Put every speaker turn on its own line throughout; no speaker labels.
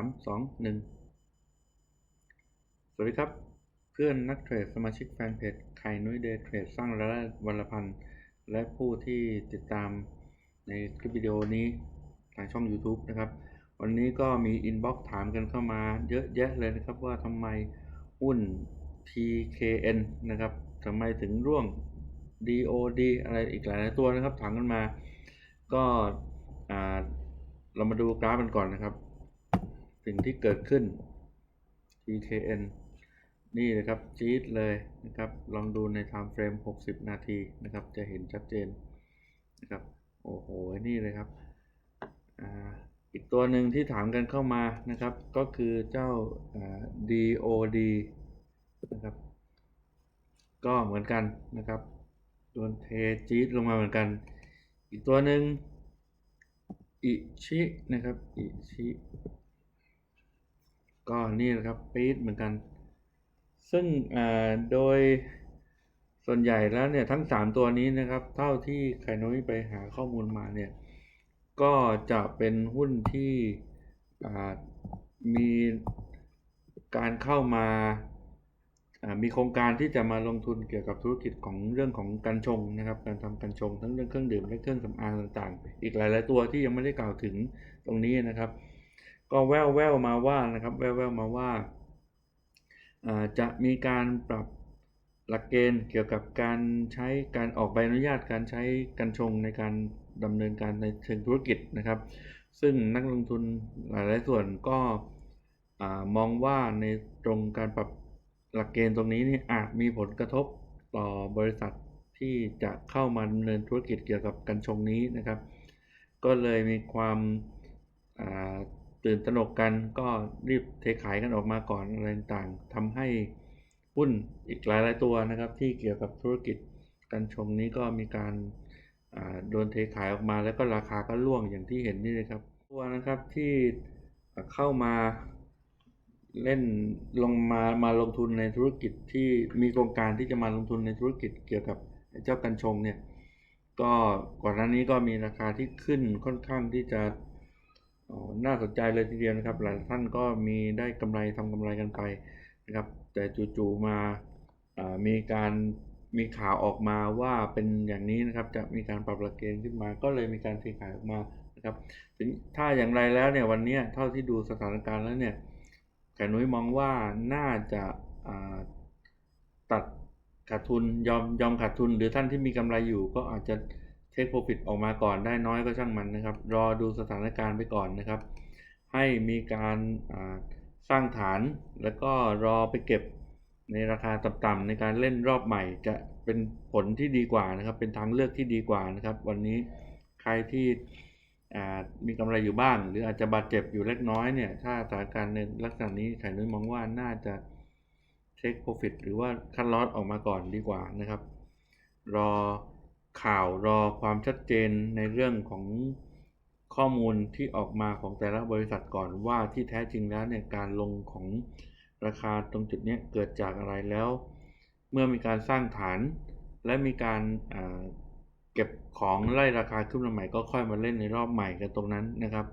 ามสองหนึ่งสวัสดีครับ เพื่อนนักเทรดสมาชิกแฟนเพจไข่นุ้ยเดย์เทรดสร้างรายได้วันละพันและผู้ที่ติดตามในคลิปวิดีโอนี้ทางช่อง YouTube นะครับ วันนี้ก็มีอินบ็อกซ์ถามกันเข้ามาเยอะแยะเลยนะครับว่าทำไมหุ้น TKN นะครับทำไมถึงร่วง DOD อะไรอีกหลายตัวนะครับ ถามกันมา ก็เรามาดูกราฟกันก่อนนะครับ สิ่งที่เกิดขึ้น TKN นี่นะครับจี๊ดเลยนะครับ ลองดูใน time frame 60 นาทีนะครับ จะเห็นชัดเจนนะครับ โอ้โห นี่เลยครับออีกตัวหนึ่งที่ถามกันเข้ามานะครับ ก็คือเจ้าอ่า DOD นะครับ ก็เหมือนกันนะครับโดนเทจี๊ดลงมาเหมือนกัน อีกตัวหนึ่งอิชินะครับอิชิ ก็นี่นะครับปี๊ดเหมือนกัน ซึ่งโดยส่วนใหญ่แล้วเนี่ยทั้ง 3 ตัวนี้นะครับ เท่าที่ไข่นุ้ยไปหาข้อมูลมาเนี่ยก็จะเป็นหุ้นที่มีการเข้ามามีโครงการที่จะมาลงทุนเกี่ยวกับธุรกิจของเรื่องของกัญชงนะครับ การทำกัญชงทั้งเรื่องเครื่องดื่มและเครื่องสำอางต่างๆ อีกหลาย ๆ ตัวที่ยังไม่ได้กล่าวถึงตรงนี้นะครับ ก็แววแววๆมาว่านะครับ แววแววๆมาว่าจะมีการปรับหลักเกณฑ์เกี่ยวกับการใช้การออกใบอนุญาตการใช้กัญชงในการดำเนินการในเชิงธุรกิจนะครับ ซึ่งนักลงทุนหลายๆส่วนก็มองว่าในตรงการปรับหลักเกณฑ์ตรงนี้นี่อาจมีผลกระทบต่อบริษัทที่จะเข้ามาดำเนินธุรกิจเกี่ยวกับกัญชงนี้นะครับ ก็เลยมีความา ตื่นตระหนกกันก็รีบเทขายกันออกมาก่อนอะไรต่างๆทำให้หุ้นอีกหลายๆตัวนะครับ ที่เกี่ยวกับธุรกิจกัญชงนี้ก็มีการโดนเทขายออกมาแล้วก็ราคาก็ร่วงอย่างที่เห็นนี่เลยครับตัวนะครับที่เข้ามาเล่นลงมามาลงทุนในธุรกิจที่มีโครงการที่จะมาลงทุนในธุรกิจเกี่ยวกับเจ้ากัญชงเนี่ยก็ก่อนหน้านี้ก็มีราคาที่ขึ้นค่อนข้างที่จะ น่าสนใจเลยทีเดียวนะครับ หลายท่านก็มีได้กำไรทำกำไรกันไปนะครับ แต่จู่ๆมามีการมีข่าวออกมาว่าเป็นอย่างนี้นะครับ จะมีการปรับหลักเกณฑ์ขึ้นมา ก็เลยมีการเทขายออกมานะครับถึงถ้าอย่างไรแล้วเนี่ยวันนี้เท่าที่ดูสถานการณ์แล้วเนี่ยไข่นุ้ยมองว่าน่าจะาตัดขาดทุนยอมยอมขาดทุน หรือท่านที่มีกำไรอยู่ก็อาจจะ เทคโปรฟิตออกมาก่อนได้น้อยก็ช่างมันนะครับ รอดูสถานการณ์ไปก่อนนะครับ ให้มีการสร้างฐานแล้วก็รอไปเก็บในราคาต่ำๆในการเล่นรอบใหม่จะเป็นผลที่ดีกว่านะครับ เป็นทางเลือกที่ดีกว่านะครับ วันนี้ใครที่มีกำไรอยู่บ้าง หรืออาจจะบาดเจ็บอยู่เล็กน้อยเนี่ย ถ้าสถานการณ์ในลักษณะนี้ไข่นุ้ยมองว่าน่าจะเทคโปรฟิตหรือว่าคัดลอสออกมาก่อนดีกว่านะครับ รอ ข่าวรอความชัดเจนในเรื่องของข้อมูลที่ออกมาของแต่ละบริษัทก่อนว่าที่แท้จริงแล้วเนี่ยการลงของราคาตรงจุดนี้เกิดจากอะไรแล้ว เมื่อมีการสร้างฐาน และมีการเก็บของไล่ราคาขึ้นมาใหม่ก็ค่อยมาเล่นในรอบใหม่กันตรงนั้นนะครับ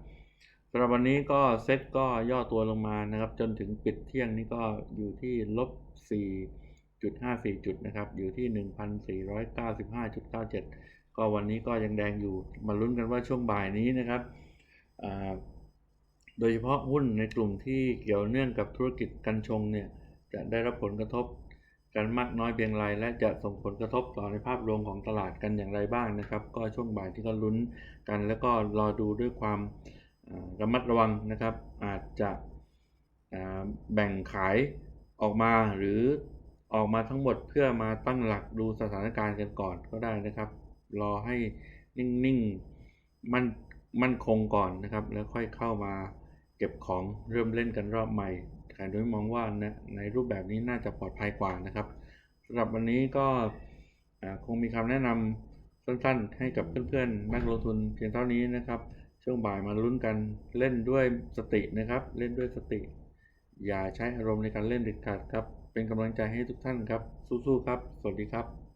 สำหรับวันนี้ก็เซ็ตก็ย่อตัวลงมานะครับ จนถึงปิดเที่ยงนี้ก็อยู่ที่ลบ4 จุด54 จุดนะครับ อยู่ที่ 1,495.97 ก็วันนี้ก็ยังแดงอยู่ มาลุ้นกันว่าช่วงบ่ายนี้นะครับ โดยเฉพาะหุ้นในกลุ่มที่เกี่ยวเนื่องกับธุรกิจกัญชงเนี่ย จะได้รับผลกระทบกันมากน้อยเพียงไรและจะส่งผลกระทบต่อในภาพรวมของตลาดกันอย่างไรบ้างนะครับ ก็ช่วงบ่ายที่ก็ลุ้นกัน แล้วก็รอดูด้วยความระมัดระวังนะครับ อาจจะแบ่งขายออกมาหรือ ออกมาทั้งหมดเพื่อมาตั้งหลักดูสถานการณ์กันก่อนก็ได้นะครับ รอให้นิ่งๆมั่นมั่นคงก่อนนะครับ แล้วค่อยเข้ามาเก็บของเริ่มเล่นกันรอบใหม่ขายโดยมองว่าในในรูปแบบนี้น่าจะปลอดภัยกว่านะครับสำหรับวันนี้ก็คงมีคำแนะนำสั้นๆ ให้กับเพื่อนๆ นักลงทุนเพียงเท่านี้นะครับ ช่วงบ่ายมาลุ้นกันเล่นด้วยสตินะครับ เล่นด้วยสติ อย่าใช้อารมณ์ในการเล่นเด็ดขาดครับ เป็นกำลังใจให้ทุกท่านครับ สู้ๆครับ สวัสดีครับ